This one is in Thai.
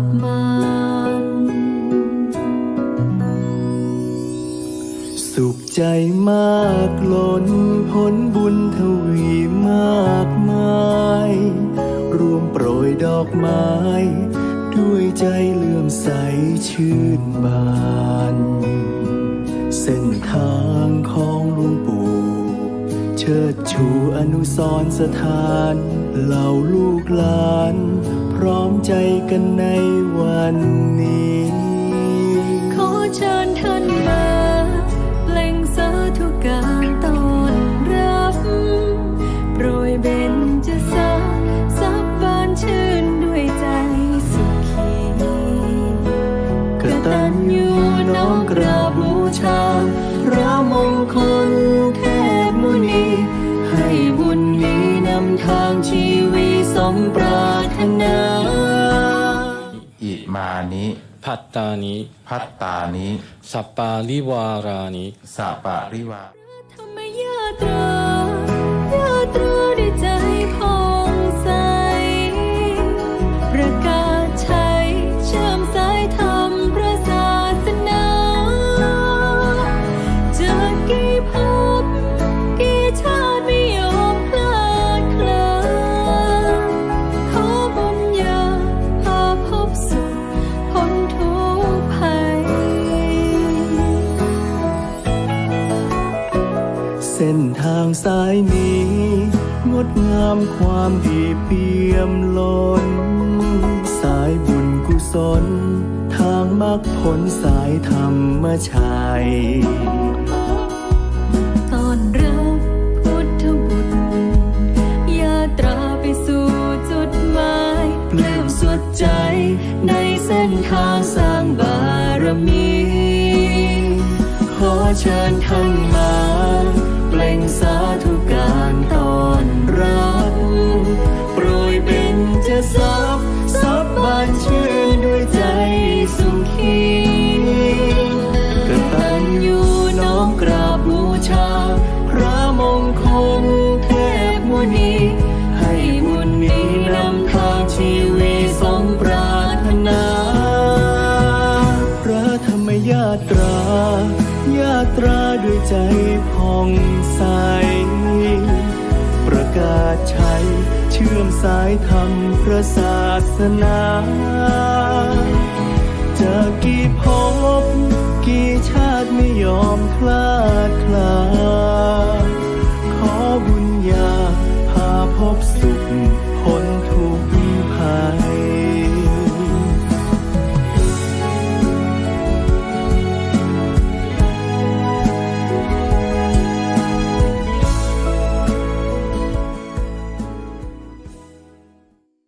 บมารสุขใจมากล้นผลบุญทวีมากมาย รวมโปรยดอกไม้ ด้วยใจเลื่อมใสชื่นบานเส้นทางของหลวงปู่ เชิดชูอนุสรสถาน เหล่าลูกหลาน พร้อมใจกันในวันนี้ ขอเชิญท่านมาเปล่งสาธุการต้อนรับโปรยเบญจะสาสับบานชื่นด้วยใจสุขีกระตัญญูน้อมกราบบูชา พระมงคล วิตสมปรารถนาอิมานิพัตตานิพัตตานิสัปปาริวารานิสัปะริวาธรรมยาตรา สายนี้ งดงามความดีเปี่ยมล้น สายบุญกุศล ทางมรรคผลสายธรรมชัยตอนรับพุทธบุตรยาตราไปสู่จุดหมายปลื้มสุดใจในเส้นทางสร้างบารมี ขอเชิญท่านมา สาธุการตอนรับ ยาตราด้วยใจผ่องใส ประกาศชัยเชื่อมสายธรรมพระศาสนาจะกี่พบกี่ชาติไม่ยอมคลา